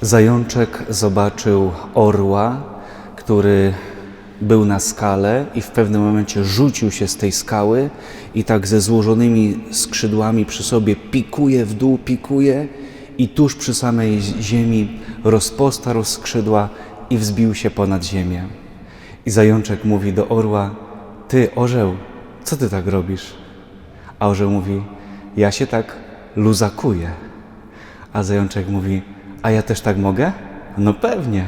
Zajączek zobaczył orła, który był na skale i w pewnym momencie rzucił się z tej skały i tak ze złożonymi skrzydłami przy sobie pikuje w dół, pikuje i tuż przy samej ziemi rozpostarł skrzydła i wzbił się ponad ziemię. I zajączek mówi do orła: Ty, orzeł, co ty tak robisz? A orzeł mówi: Ja się tak luzakuję. A zajączek mówi: A ja też tak mogę? No pewnie.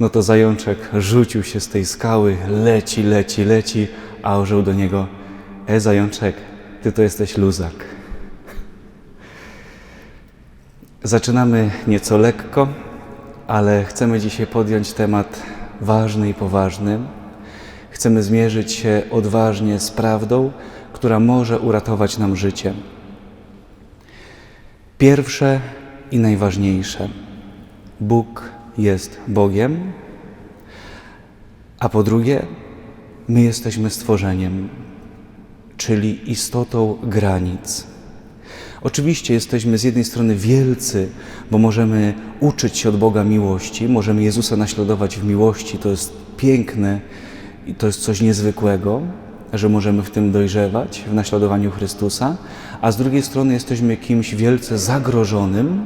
No to zajączek rzucił się z tej skały, leci, leci, leci, a orzeł do niego: E, zajączek, ty to jesteś luzak. Zaczynamy nieco lekko, ale chcemy dzisiaj podjąć temat ważny i poważny. Chcemy zmierzyć się odważnie z prawdą, która może uratować nam życie. Pierwsze i najważniejsze. Bóg jest Bogiem, a po drugie, my jesteśmy stworzeniem, czyli istotą granic. Oczywiście jesteśmy z jednej strony wielcy, bo możemy uczyć się od Boga miłości, możemy Jezusa naśladować w miłości, to jest piękne i to jest coś niezwykłego, że możemy w tym dojrzewać, w naśladowaniu Chrystusa, a z drugiej strony jesteśmy kimś wielce zagrożonym,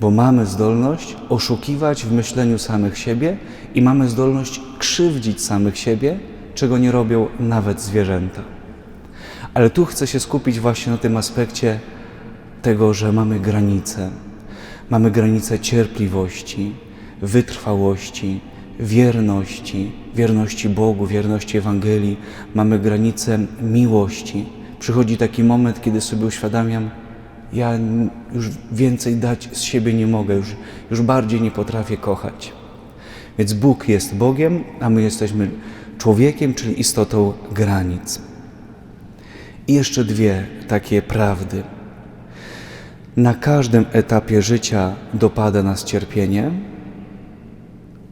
bo mamy zdolność oszukiwać w myśleniu samych siebie i mamy zdolność krzywdzić samych siebie, czego nie robią nawet zwierzęta. Ale tu chcę się skupić właśnie na tym aspekcie tego, że mamy granice. Mamy granice cierpliwości, wytrwałości, wierności, wierności Bogu, wierności Ewangelii. Mamy granice miłości. Przychodzi taki moment, kiedy sobie uświadamiam, ja już więcej dać z siebie nie mogę, już, już bardziej nie potrafię kochać. Więc Bóg jest Bogiem, a my jesteśmy człowiekiem, czyli istotą granic. I jeszcze dwie takie prawdy. Na każdym etapie życia dopada nas cierpienie.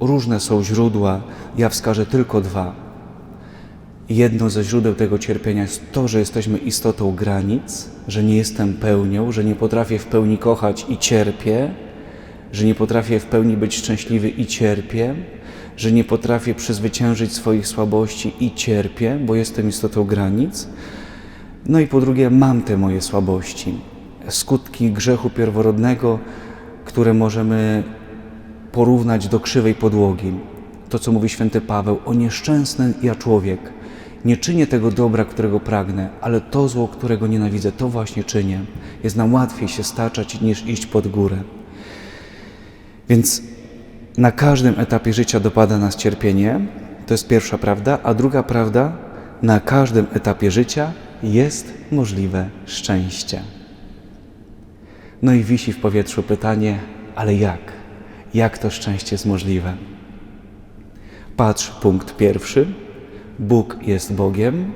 Różne są źródła, ja wskażę tylko dwa. Jedno ze źródeł tego cierpienia jest to, że jesteśmy istotą granic, że nie jestem pełnią, że nie potrafię w pełni kochać i cierpię, że nie potrafię w pełni być szczęśliwy i cierpię, że nie potrafię przezwyciężyć swoich słabości i cierpię, bo jestem istotą granic. No i po drugie, mam te moje słabości, skutki grzechu pierworodnego, które możemy porównać do krzywej podłogi. To, co mówi święty Paweł, o nieszczęsny ja człowiek. Nie czynię tego dobra, którego pragnę, ale to zło, którego nienawidzę, to właśnie czynię. Jest nam łatwiej się staczać niż iść pod górę. Więc na każdym etapie życia dopada nas cierpienie, to jest pierwsza prawda, a druga prawda, na każdym etapie życia jest możliwe szczęście. No i wisi w powietrzu pytanie, ale jak? Jak to szczęście jest możliwe? Patrz, punkt pierwszy. Bóg jest Bogiem,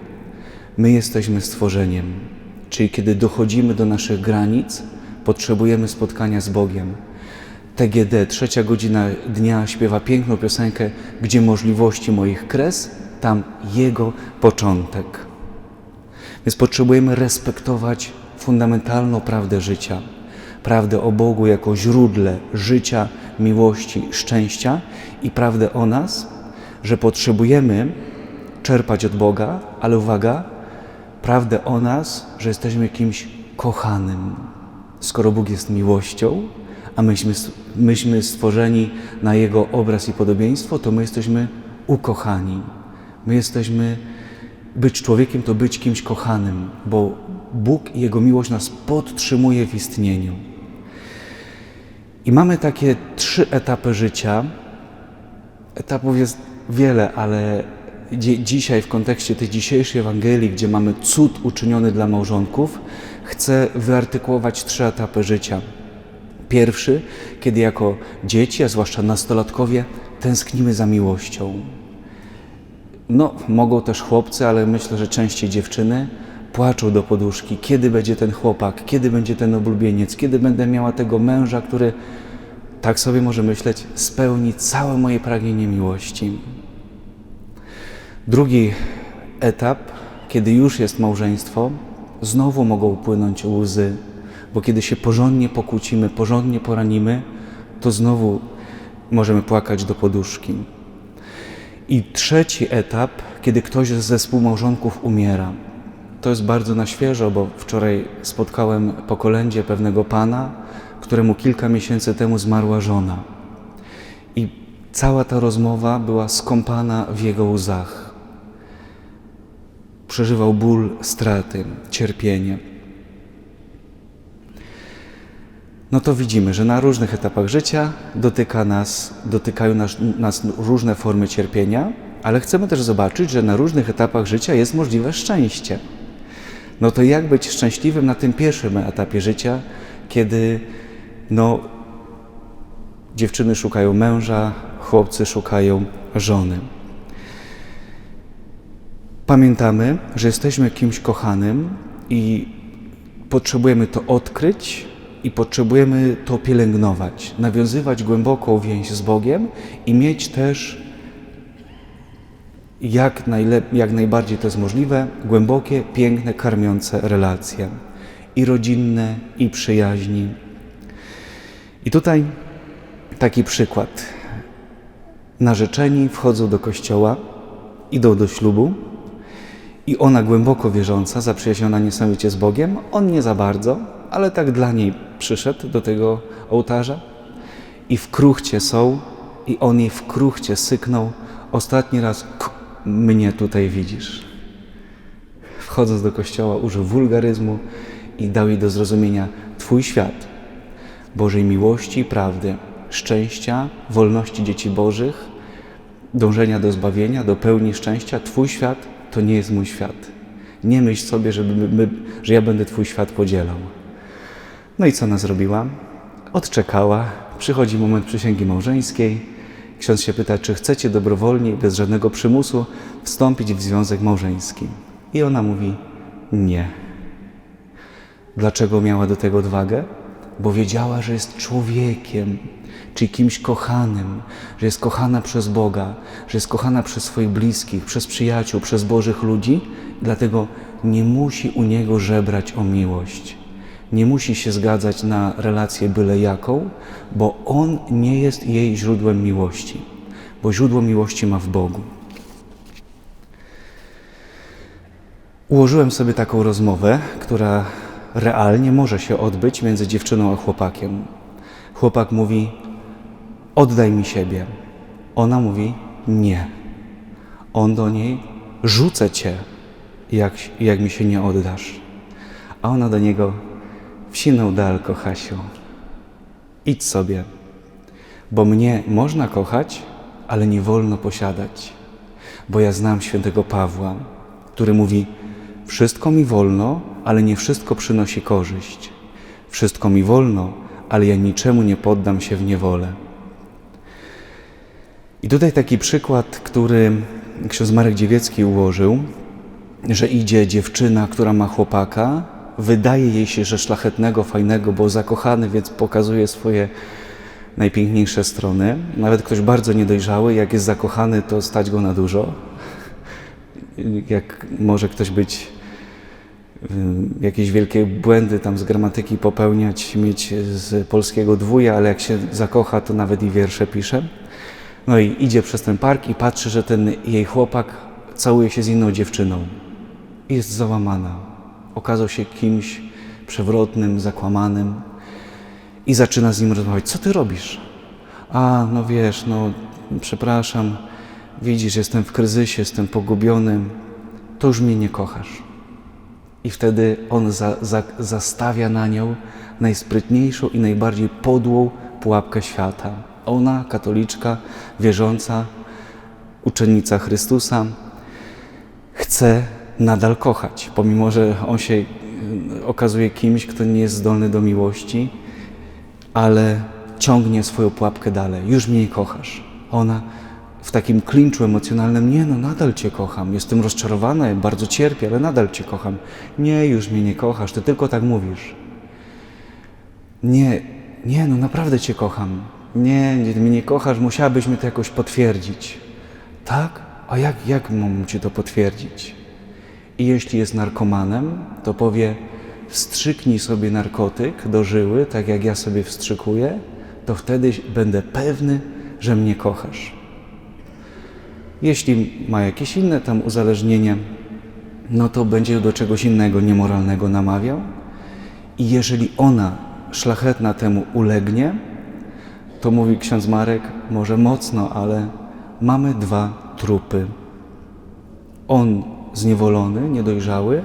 my jesteśmy stworzeniem. Czyli kiedy dochodzimy do naszych granic, potrzebujemy spotkania z Bogiem. TGD, trzecia godzina dnia, śpiewa piękną piosenkę, gdzie możliwości moich kres, tam Jego początek. Więc potrzebujemy respektować fundamentalną prawdę życia, prawdę o Bogu jako źródle życia, miłości, szczęścia i prawdę o nas, że potrzebujemy czerpać od Boga, ale uwaga, prawdę o nas, że jesteśmy kimś kochanym. Skoro Bóg jest miłością, a myśmy, myśmy stworzeni na Jego obraz i podobieństwo, to my jesteśmy ukochani. My jesteśmy, być człowiekiem to być kimś kochanym, bo Bóg i Jego miłość nas podtrzymuje w istnieniu. I mamy takie trzy etapy życia. Etapów jest wiele, ale dzisiaj w kontekście tej dzisiejszej Ewangelii, gdzie mamy cud uczyniony dla małżonków, chcę wyartykułować trzy etapy życia. Pierwszy, kiedy jako dzieci, a zwłaszcza nastolatkowie, tęsknimy za miłością. No, mogą też chłopcy, ale myślę, że częściej dziewczyny płaczą do poduszki, kiedy będzie ten chłopak, kiedy będzie ten oblubieniec, kiedy będę miała tego męża, który, tak sobie może myśleć, spełni całe moje pragnienie miłości. Drugi etap, kiedy już jest małżeństwo, znowu mogą płynąć łzy, bo kiedy się porządnie pokłócimy, porządnie poranimy, to znowu możemy płakać do poduszki. I trzeci etap, kiedy ktoś ze współmałżonków umiera. To jest bardzo na świeżo, bo wczoraj spotkałem po kolędzie pewnego pana, któremu kilka miesięcy temu zmarła żona. I cała ta rozmowa była skąpana w jego łzach. Przeżywał ból straty, cierpienie. No to widzimy, że na różnych etapach życia dotyka nas, dotykają nas, nas różne formy cierpienia, ale chcemy też zobaczyć, że na różnych etapach życia jest możliwe szczęście. No to jak być szczęśliwym na tym pierwszym etapie życia, kiedy no, dziewczyny szukają męża, chłopcy szukają żony. Pamiętamy, że jesteśmy kimś kochanym i potrzebujemy to odkryć i potrzebujemy to pielęgnować, nawiązywać głęboką więź z Bogiem i mieć też jak, jak najbardziej to jest możliwe, głębokie, piękne, karmiące relacje i rodzinne, i przyjaźni. I tutaj taki przykład. Narzeczeni wchodzą do kościoła, idą do ślubu i ona głęboko wierząca, zaprzyjaźniona niesamowicie z Bogiem, on nie za bardzo, ale tak dla niej przyszedł do tego ołtarza i w kruchcie są i on jej w kruchcie syknął ostatni raz mnie tutaj widzisz. Wchodząc do kościoła użył wulgaryzmu i dał jej do zrozumienia Twój świat Bożej miłości i prawdy, szczęścia, wolności dzieci Bożych, dążenia do zbawienia, do pełni szczęścia. Twój świat to nie jest mój świat. Nie myśl sobie, żeby my, że ja będę Twój świat podzielał. No i co ona zrobiła? Odczekała. Przychodzi moment przysięgi małżeńskiej. Ksiądz się pyta, czy chcecie dobrowolnie, bez żadnego przymusu, wstąpić w związek małżeński. I ona mówi nie. Dlaczego miała do tego odwagę? Bo wiedziała, że jest człowiekiem, czyli kimś kochanym, że jest kochana przez Boga, że jest kochana przez swoich bliskich, przez przyjaciół, przez Bożych ludzi, dlatego nie musi u niego żebrać o miłość. Nie musi się zgadzać na relację byle jaką, bo on nie jest jej źródłem miłości, bo źródło miłości ma w Bogu. Ułożyłem sobie taką rozmowę, która realnie może się odbyć między dziewczyną a chłopakiem. Chłopak mówi: Oddaj mi siebie. Ona mówi: Nie. On do niej: Rzucę cię, jak, jak mi się nie oddasz. A ona do niego: Wsinął dal, kochasiu. Idź sobie, bo mnie można kochać, ale nie wolno posiadać. Bo ja znam świętego Pawła, który mówi: Wszystko mi wolno, ale nie wszystko przynosi korzyść. Wszystko mi wolno, ale ja niczemu nie poddam się w niewolę. I tutaj taki przykład, który ksiądz Marek Dziewiecki ułożył, że idzie dziewczyna, która ma chłopaka, wydaje jej się, że szlachetnego, fajnego, bo zakochany, więc pokazuje swoje najpiękniejsze strony. Nawet ktoś bardzo niedojrzały, jak jest zakochany, to stać go na dużo. Jak może ktoś być jakieś wielkie błędy tam z gramatyki popełniać, mieć z polskiego dwuja, ale jak się zakocha, to nawet i wiersze pisze. No i idzie przez ten park i patrzy, że ten jej chłopak całuje się z inną dziewczyną. Jest załamana. Okazał się kimś przewrotnym, zakłamanym i zaczyna z nim rozmawiać. Co ty robisz? A, no wiesz, no przepraszam, widzisz, jestem w kryzysie, jestem pogubiony, to już mnie nie kochasz. I wtedy on za, za, zastawia na nią najsprytniejszą i najbardziej podłą pułapkę świata. Ona, katoliczka, wierząca, uczennica Chrystusa, chce nadal kochać, pomimo że on się y, okazuje kimś, kto nie jest zdolny do miłości, ale ciągnie swoją pułapkę dalej. Już mnie nie kochasz. Ona w takim klinczu emocjonalnym, nie no, nadal Cię kocham, jestem rozczarowana, bardzo cierpię, ale nadal Cię kocham. Nie, już mnie nie kochasz, Ty tylko tak mówisz. Nie, nie, no naprawdę Cię kocham. Nie, nie, mnie nie kochasz, musiałabyś mi to jakoś potwierdzić. Tak? A jak, jak mam Ci to potwierdzić? I jeśli jest narkomanem, to powie, wstrzyknij sobie narkotyk do żyły, tak jak ja sobie wstrzykuję, to wtedy będę pewny, że mnie kochasz. Jeśli ma jakieś inne tam uzależnienie, no to będzie do czegoś innego niemoralnego namawiał. I jeżeli ona szlachetna temu ulegnie, to mówi ksiądz Marek, może mocno, ale mamy dwa trupy. On zniewolony, niedojrzały,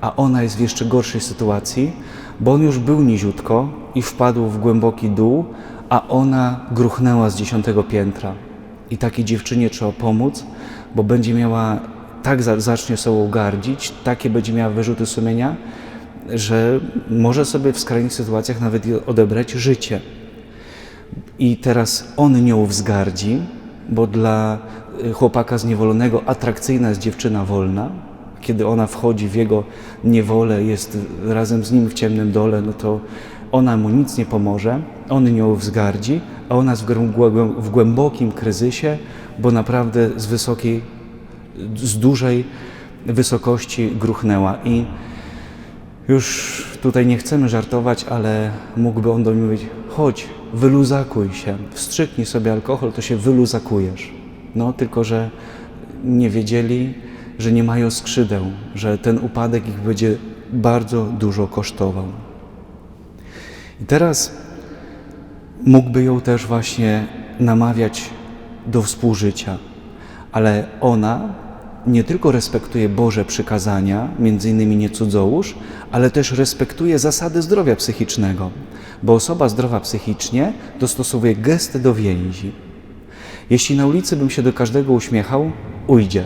a ona jest w jeszcze gorszej sytuacji, bo on już był niziutko i wpadł w głęboki dół, a ona gruchnęła z dziesiątego piętra. I takiej dziewczynie trzeba pomóc, bo będzie miała, tak za- zacznie sobą gardzić, takie będzie miała wyrzuty sumienia, że może sobie w skrajnych sytuacjach nawet odebrać życie. I teraz on nią wzgardzi, bo dla chłopaka zniewolonego atrakcyjna jest dziewczyna wolna. Kiedy ona wchodzi w jego niewolę, jest razem z nim w ciemnym dole, no to ona mu nic nie pomoże, on nią wzgardzi, a ona jest w głę- głę- w głębokim kryzysie, bo naprawdę z wysokiej, z dużej wysokości gruchnęła. I już tutaj nie chcemy żartować, ale mógłby on do mnie mówić: chodź, wyluzakuj się, wstrzyknij sobie alkohol, to się wyluzakujesz. No, tylko że nie wiedzieli, że nie mają skrzydeł, że ten upadek ich będzie bardzo dużo kosztował. I teraz mógłby ją też właśnie namawiać do współżycia, ale ona nie tylko respektuje Boże przykazania, między innymi nie cudzołóż, ale też respektuje zasady zdrowia psychicznego, bo osoba zdrowa psychicznie dostosowuje gesty do więzi. Jeśli na ulicy bym się do każdego uśmiechał, ujdzie.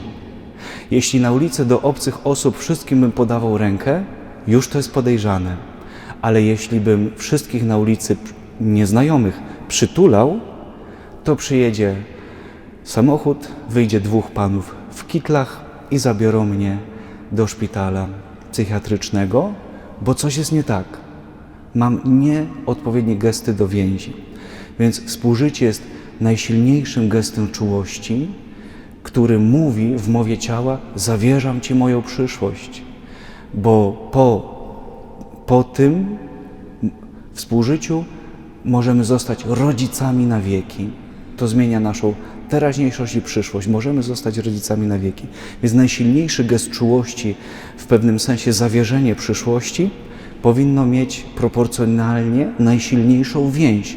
Jeśli na ulicy do obcych osób wszystkim bym podawał rękę, już to jest podejrzane. Ale jeśli bym wszystkich na ulicy nieznajomych przytulał, to przyjedzie samochód, wyjdzie dwóch panów w kitlach i zabiorą mnie do szpitala psychiatrycznego, bo coś jest nie tak. Mam nieodpowiednie gesty do więzi. Więc współżycie jest najsilniejszym gestem czułości, który mówi w mowie ciała: Zawierzam Ci moją przyszłość, bo po, po tym współżyciu możemy zostać rodzicami na wieki. To zmienia naszą teraźniejszość i przyszłość. Możemy zostać rodzicami na wieki. Więc najsilniejszy gest czułości, w pewnym sensie zawierzenie przyszłości, powinno mieć proporcjonalnie najsilniejszą więź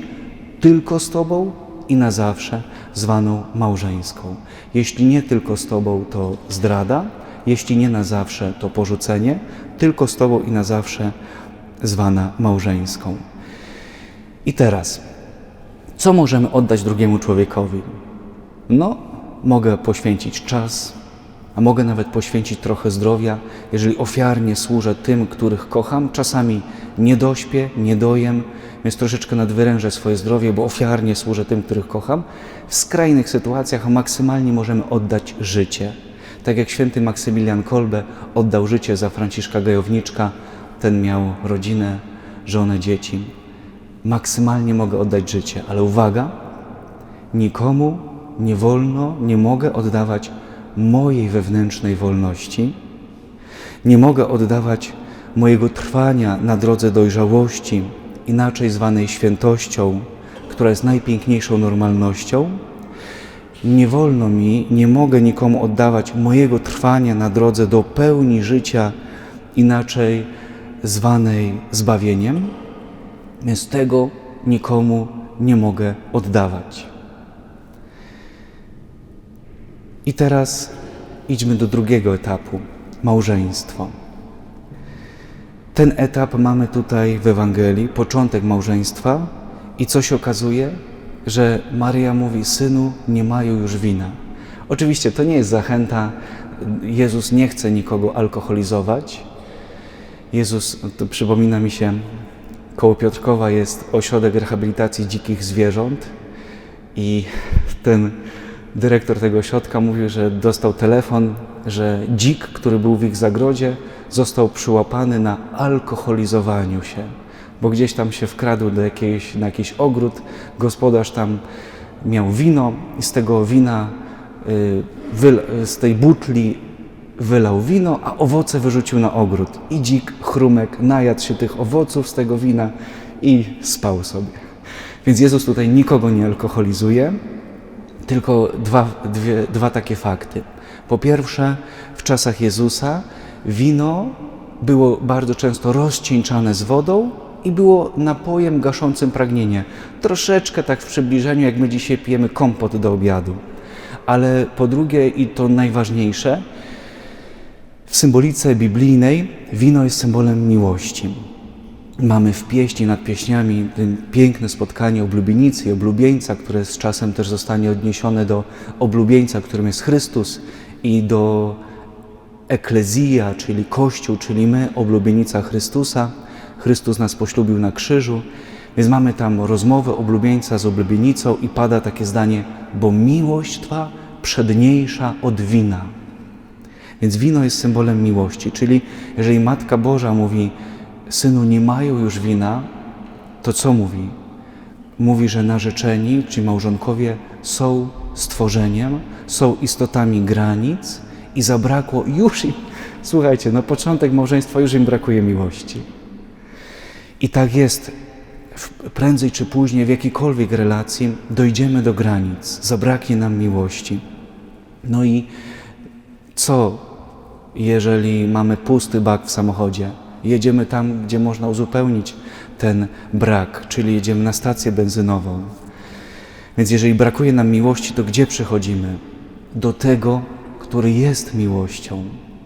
tylko z Tobą i na zawsze, zwaną małżeńską. Jeśli nie tylko z Tobą, to zdrada, jeśli nie na zawsze, to porzucenie, tylko z Tobą i na zawsze, zwana małżeńską. I teraz, co możemy oddać drugiemu człowiekowi? No, mogę poświęcić czas, a mogę nawet poświęcić trochę zdrowia, jeżeli ofiarnie służę tym, których kocham. Czasami nie dośpię, nie dojem, więc troszeczkę nadwyrężę swoje zdrowie, bo ofiarnie służę tym, których kocham. W skrajnych sytuacjach maksymalnie możemy oddać życie. Tak jak święty Maksymilian Kolbe oddał życie za Franciszka Gajowniczka, ten miał rodzinę, żonę, dzieci. Maksymalnie mogę oddać życie, ale uwaga, nikomu nie wolno, nie mogę oddawać mojej wewnętrznej wolności, nie mogę oddawać mojego trwania na drodze dojrzałości, inaczej zwanej świętością, która jest najpiękniejszą normalnością. Nie wolno mi, nie mogę nikomu oddawać mojego trwania na drodze do pełni życia, inaczej zwanej zbawieniem, więc tego nikomu nie mogę oddawać. I teraz idźmy do drugiego etapu małżeństwo. Ten etap mamy tutaj w Ewangelii, początek małżeństwa, i co się okazuje? Że Maria mówi: Synu, nie mają już wina. Oczywiście to nie jest zachęta, Jezus nie chce nikogo alkoholizować. Jezus, to przypomina mi się, koło Piotrkowa jest ośrodek rehabilitacji dzikich zwierząt i ten dyrektor tego ośrodka mówił, że dostał telefon, że dzik, który był w ich zagrodzie, został przyłapany na alkoholizowaniu się, bo gdzieś tam się wkradł do jakiejś, na jakiś ogród, gospodarz tam miał wino i z tego wina, y, z tej butli wylał wino, a owoce wyrzucił na ogród. I dzik, chrumek, najadł się tych owoców z tego wina i spał sobie. Więc Jezus tutaj nikogo nie alkoholizuje, tylko dwa, dwie, dwa takie fakty. Po pierwsze, w czasach Jezusa wino było bardzo często rozcieńczane z wodą i było napojem gaszącym pragnienie. Troszeczkę tak w przybliżeniu, jak my dzisiaj pijemy kompot do obiadu. Ale po drugie, i to najważniejsze, w symbolice biblijnej wino jest symbolem miłości. Mamy w pieśni nad pieśniami piękne spotkanie oblubienicy i oblubieńca, które z czasem też zostanie odniesione do oblubieńca, którym jest Chrystus i do eklezja, czyli Kościół, czyli my, oblubienica Chrystusa. Chrystus nas poślubił na krzyżu, więc mamy tam rozmowę oblubieńca z oblubienicą i pada takie zdanie, bo miłość Twa przedniejsza od wina. Więc wino jest symbolem miłości, czyli jeżeli Matka Boża mówi, synu, nie mają już wina, to co mówi? Mówi, że narzeczeni, czy małżonkowie są stworzeniem, są istotami granic i zabrakło już im, słuchajcie, na początek małżeństwa już im brakuje miłości. I tak jest, prędzej czy później w jakiejkolwiek relacji dojdziemy do granic, zabraknie nam miłości. No i co, jeżeli mamy pusty bak w samochodzie? Jedziemy tam, gdzie można uzupełnić ten brak, czyli jedziemy na stację benzynową. Więc jeżeli brakuje nam miłości, to gdzie przychodzimy? Do tego, który jest miłością,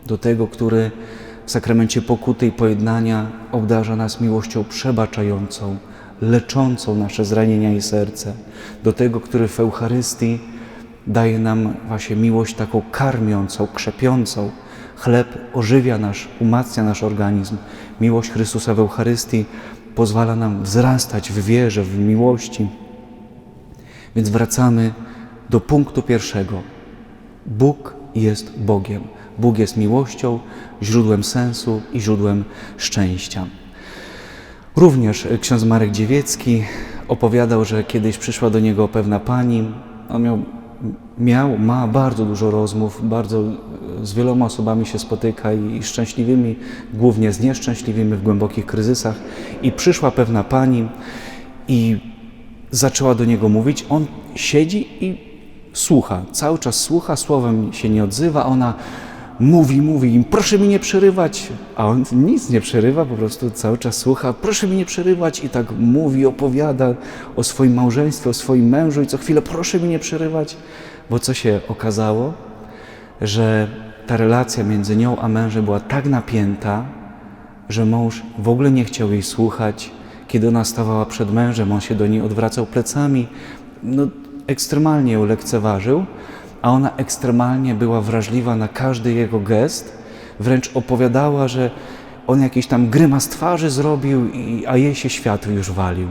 do tego, który w sakramencie pokuty i pojednania obdarza nas miłością przebaczającą, leczącą nasze zranienia i serce, do tego, który w Eucharystii daje nam właśnie miłość taką karmiącą, krzepiącą. Chleb ożywia nasz, umacnia nasz organizm. Miłość Chrystusa w Eucharystii pozwala nam wzrastać w wierze, w miłości. Więc wracamy do punktu pierwszego. Bóg jest Bogiem. Bóg jest miłością, źródłem sensu i źródłem szczęścia. Również ksiądz Marek Dziewiecki opowiadał, że kiedyś przyszła do niego pewna pani. On miał, miał ma bardzo dużo rozmów, bardzo z wieloma osobami się spotyka i szczęśliwymi, głównie z nieszczęśliwymi w głębokich kryzysach. I przyszła pewna pani i zaczęła do niego mówić. On siedzi i słucha, cały czas słucha, słowem się nie odzywa. Ona mówi, mówi im, proszę mi nie przerywać, a on nic nie przerywa, po prostu cały czas słucha, proszę mi nie przerywać. I tak mówi, opowiada o swoim małżeństwie, o swoim mężu i co chwilę, proszę mi nie przerywać, bo co się okazało, że ta relacja między nią a mężem była tak napięta, że mąż w ogóle nie chciał jej słuchać. Kiedy ona stawała przed mężem, on się do niej odwracał plecami, no, ekstremalnie ją lekceważył, a ona ekstremalnie była wrażliwa na każdy jego gest, wręcz opowiadała, że on jakiś tam grymas twarzy zrobił, a jej się światło już walił.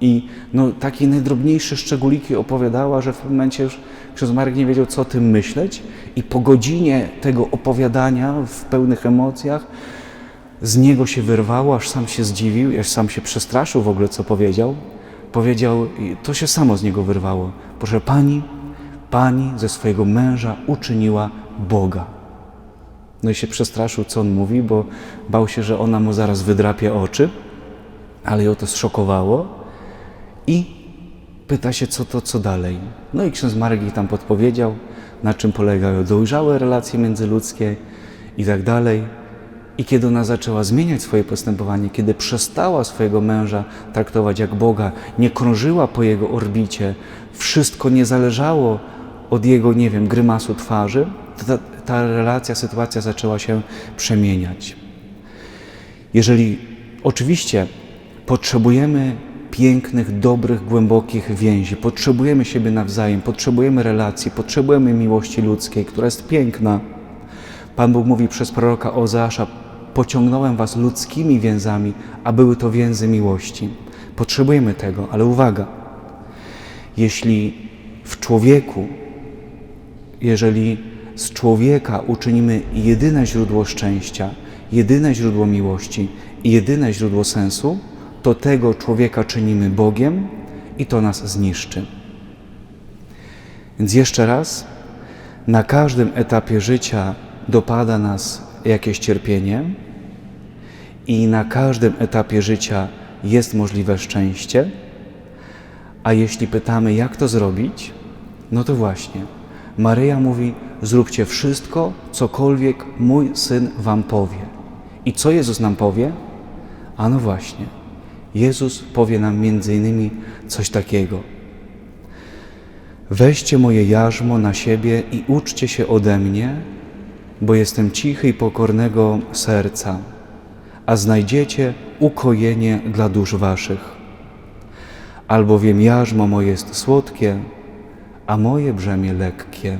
I no, takie najdrobniejsze szczególiki opowiadała, że w pewnym momencie już ksiądz Marek nie wiedział, co o tym myśleć i po godzinie tego opowiadania w pełnych emocjach z niego się wyrwało, aż sam się zdziwił, aż sam się przestraszył w ogóle, co powiedział. Powiedział, to się samo z niego wyrwało. Proszę Pani, Pani ze swojego męża uczyniła Boga. No i się przestraszył, co on mówi, bo bał się, że ona mu zaraz wydrapie oczy, ale ją to zszokowało i pyta się, co to, co dalej. No i ksiądz Marek tam podpowiedział, na czym polegają dojrzałe relacje międzyludzkie i tak dalej. I kiedy ona zaczęła zmieniać swoje postępowanie, kiedy przestała swojego męża traktować jak Boga, nie krążyła po jego orbicie, wszystko nie zależało od jego, nie wiem, grymasu twarzy, ta, ta relacja, sytuacja zaczęła się przemieniać. Jeżeli oczywiście potrzebujemy pięknych, dobrych, głębokich więzi, potrzebujemy siebie nawzajem, potrzebujemy relacji, potrzebujemy miłości ludzkiej, która jest piękna. Pan Bóg mówi przez proroka Ozeasza, pociągnąłem was ludzkimi więzami, a były to więzy miłości. Potrzebujemy tego, ale uwaga, jeśli w człowieku jeżeli z człowieka uczynimy jedyne źródło szczęścia, jedyne źródło miłości jedyne źródło sensu, to tego człowieka czynimy Bogiem i to nas zniszczy. Więc jeszcze raz, na każdym etapie życia dopada nas jakieś cierpienie i na każdym etapie życia jest możliwe szczęście, A jeśli pytamy, jak to zrobić, no to właśnie, Maryja mówi: Zróbcie wszystko, cokolwiek mój syn wam powie. I co Jezus nam powie? A no właśnie, Jezus powie nam między innymi coś takiego. Weźcie moje jarzmo na siebie i uczcie się ode mnie, bo jestem cichy i pokornego serca, a znajdziecie ukojenie dla dusz waszych. Albowiem jarzmo moje jest słodkie, a moje brzemię lekkie.